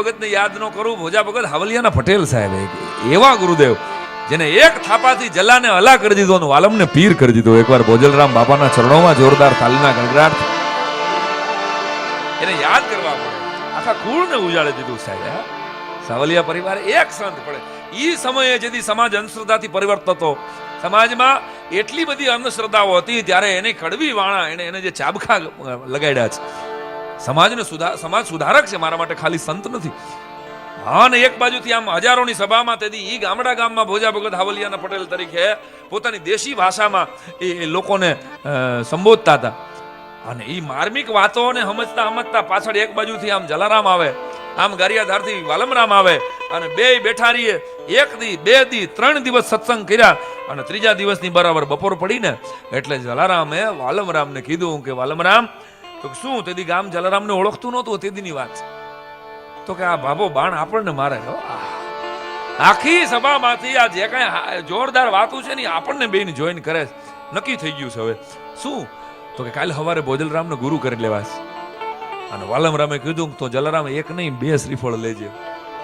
ભગતને યાદ ન કરું, ભોજા ભગત હાવલિયાના પટેલ સાહેબ એવા ગુરુદેવ, જેને એક થાપાથી જલાને હલા કરી દીધો અને વાલમને પીર કરી દીધો. એકવાર ભોજલરામ બાપાના ચરણોમાં જોરદાર તાલીના ગણગડાટ એને યાદ કરવા પડે આખા કુળને ઉજાડી દીધું સાહેબ સાવલિયા પરિવાર એક સંત પડે. એ સમયે જેથી સમાજ અંધશ્રદ્ધાથી પરિવર્તન હતો સમાજમાં એટલી બધી અંધશ્રદ્ધાઓ હતી, ત્યારે એને કડવી વાણા, એને એને જે ચાબખા લગાડ્યા છે સમાજને સુધાર સમાજ સુધારક છે, મારા માટે ખાલી સંત નથી. હા ને એક બાજુથી આમ હજારોની સભામાં તેથી એ ગામડા ગામમાં ભોજા ભગત હાવલિયાના પટેલ તરીકે પોતાની દેશી ભાષામાં એ લોકોને સંબોધતા હતા. અને એ માર્મિક વાતોને સમજતા સમજતા પાછળ એક બાજુથી આમ જલારામ આવે, આમ ગારિયાધારથી વાલમરામ આવે અને બે બેઠા રહીએ એક દી, બે દી, ત્રણ દિવસ સત્સંગ કર્યા અને ત્રીજા દિવસની બરાબર બપોર પડીને એટલે જલારામે વાલમરામને કીધું કે વાલમરામ તો શું તેથી ગામ જલારામને ઓળખતું નહોતું તેદીની વાત. તો કે આ બાબો બાણ આપણને મારે. આખી સભામાંથી આ જે કાંઈ જોરદાર વાતો છે ને આપણને બેન જોઈન કરે. નક્કી થઈ ગયું છે હવે. શું? તો કે કાલે સવારે ભોજલરામને ગુરુ કરી લેવાશ. અને વાલમરામે કીધું તો જલારામ એક નહીં, બે શ્રીફળ લેજે.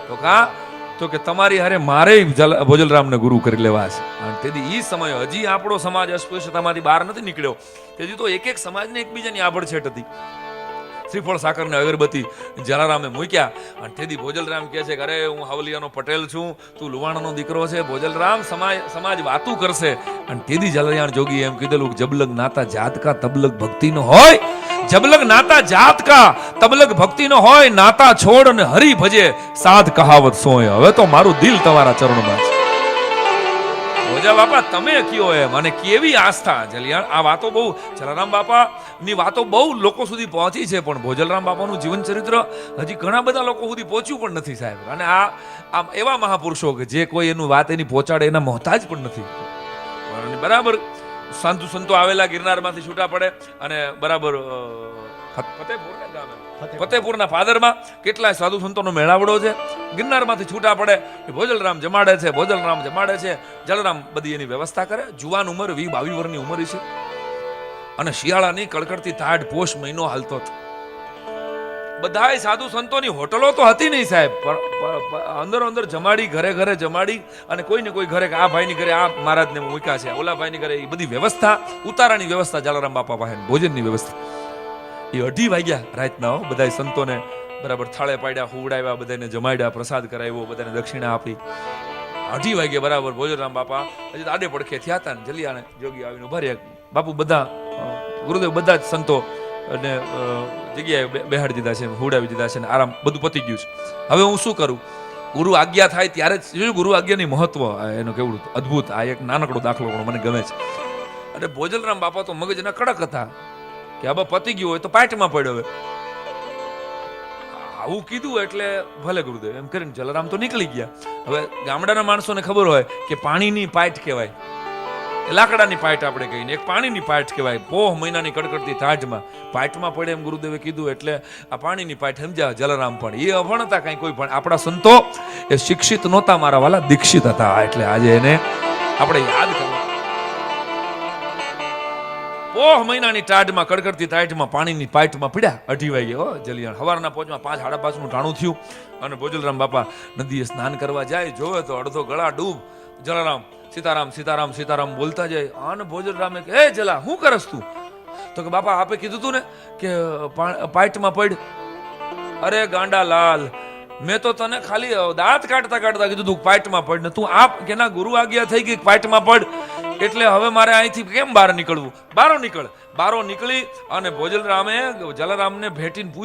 તો કા? તો કે તમારી હારે મારે ભોજલરામને ગુરુ કરી લેવા છે અને તેથી એ સમય હજી આપણો સમાજ અસ્પૃશ્યતામાંથી બહાર નથી નીકળ્યો. તેથી તો એક એક સમાજને એકબીજાની આભડછેટ હતી. શ્રીફળ સાકરને અગરબત્તી જલારામે મૂક્યા અને તેથી ભોજલરામ કહે છે કે, અરે, હું હાવલિયાનો પટેલ છું. તું લુવાણાનો દીકરો છે. ભોજલરામ સમાજ સમાજ વાતું કરશે. અને તેથી જલારામ જોગી એમ કીધેલું જબલગ નાતા જાતકા, તબલગ ભક્તિનો હોય. જબલગ નાતા જાતકા, તબલગ ભક્તિનો હોય. નાતા છોડ અને હરી ભજે. સાધ કહાવત સોય હવે તો મારું દિલ તમારા ચરણમાં છે. ભોજા બાપા, તમે કયો એમ? અને કેવી આસ્થા? જલિયાણ, આ વાતો બહુ, જલારામ બાપા, ની વાતો બહુ લોકો સુધી પહોંચી છે પણ ભોજલરામ બાપાનું જીવન ચરિત્ર હજી ઘણા બધા લોકો સુધી પહોંચ્યું પણ નથી સાહેબ. અને આ આમ એવા મહાપુરુષો કે જે કોઈ એનું વાત એની પહોંચાડે એના મોહતાજ પણ નથી. બરાબર? સાધુ સંતો આવેલા ગિરનારમાંથી છૂટા પડે અને બરાબર અ, ફત- ફતેહપુરના ગામે. ફતેહપુરના ફાદરમાં કેટલાય સાધુ સંતોનો મેળાવડો છે. ગિરનારમાંથી છૂટા પડે. એ ભોજલરામ જમાડે છે ભોજલરામ જમાડે છે. જલરામ બધી એની વ્યવસ્થા કરે. જુવાન ઉંમર વી બાવી વર્ષની ઉંમર છે. અને શિયાળાની કડકડતી તાડ પોષ મહિનો હાલતો હતો બધાય સાધુ સંતોની હોટલો તો હતી નહીં સાહેબ. અંદર અંદર જમાડી, ઘરે ઘરે જમાડી અને કોઈ કોઈ ઘરે આ ભાઈની ઘરે આ મહારાજને મૂક્યા છે ઓલા ભાઈની ઘરે એ બધી વ્યવસ્થા, ઉતારાની વ્યવસ્થા જલારામ બાપા પાસે ભોજનની વ્યવસ્થા. એ અઢી વાગ્યા રાતના હો, બધાય સંતોને બરાબર થાળે પાડ્યા, હુવડાવ્યા બધાને જમાડ્યા, પ્રસાદ કરાવ્યો બધાને દક્ષિણા આપી. અઢી વાગે બરાબર ભોજનરામ બાપા હજી આડે પડખે થયા હતા ને જલિયાને જોગી આવીને ઊભા રહ્યા. બાપુ બધા ગુરુદેવ બધા જ સંતો અને જગ્યાએ બેહાડી દીધા છે હુડાવી દીધા છે અને આરામ બધું પતી ગયું છે. હવે હું શું કરું? ગુરુ આજ્ઞા થાય ત્યારે જ ગુરુ આજ્ઞાની મહત્વ એનું કેવડું અદ્ભુત, આ એક નાનકડો દાખલો પણ મને ગમે છે. અને ભોજલરામ બાપા તો મગજના કડક હતા કે હવે પતી ગયું હોય તો પાટમાં પડ્યો હવે. આવું કીધું એટલે ભલે ગુરુદેવ, એમ કરીને જલારામ તો નીકળી ગયા. હવે ગામડાના માણસોને ખબર હોય કે પાણીની પાઇટ કહેવાય. લાકડાની પાઇટ આપણે કહીને, એક પાણીની પાઇટ કહેવાય. પોહ મહિનાની કડકડતી તાજમાં. પાઇટમાં પડે એમ ગુરુદેવે કીધું, એટલે આ પાણીની પાઇટ સમજ્યા જલારામ પણ. એ અભણતા કાંઈ કોઈ પણ. આપણા સંતો એ શિક્ષિત નહોતા મારા વાલા, દીક્ષિત હતા. એટલે આજે એને આપણે યાદ કરવા. પોહ મહિનાની ટાઢમાં, કડકડતી ટાઈટમાં પાણીની પાઇટમાં પીડ્યા અઢી વાગે, હો, જલિયાણ. સવારના પોચમાં પાંચ સાડા પાંચનું ટાણું થયું. અને ભોજલરામ બાપા નદીએ સ્નાન કરવા જાય, જોવે તો અડધો ગળા ડૂબ. જલારામ સીતારામ સીતારામ સીતારામ બોલતા જાય. અને ભોજલરામે કે, એ જલા શું કરસ તું? તો કે, બાપા, આપે કીધું તું ને કે પાઇટમાં પડ. અરે, ગાંડા લાલ, મેં તો તને ખાલી દાંત કાઢતા કાઢતા કીધું તું પાઇટમાં પડ. ને તું આપ કે ના ગુરુ આજ્ઞા થઈ ગઈ પાઇટમાં પડ. એટલે હવે મારે અહીંથી કેમ બહાર નીકળવું? બારો નીકળ. બારો નીકળી અને ભોજલરામે જલારામને ભેટીને પૂછ્યું.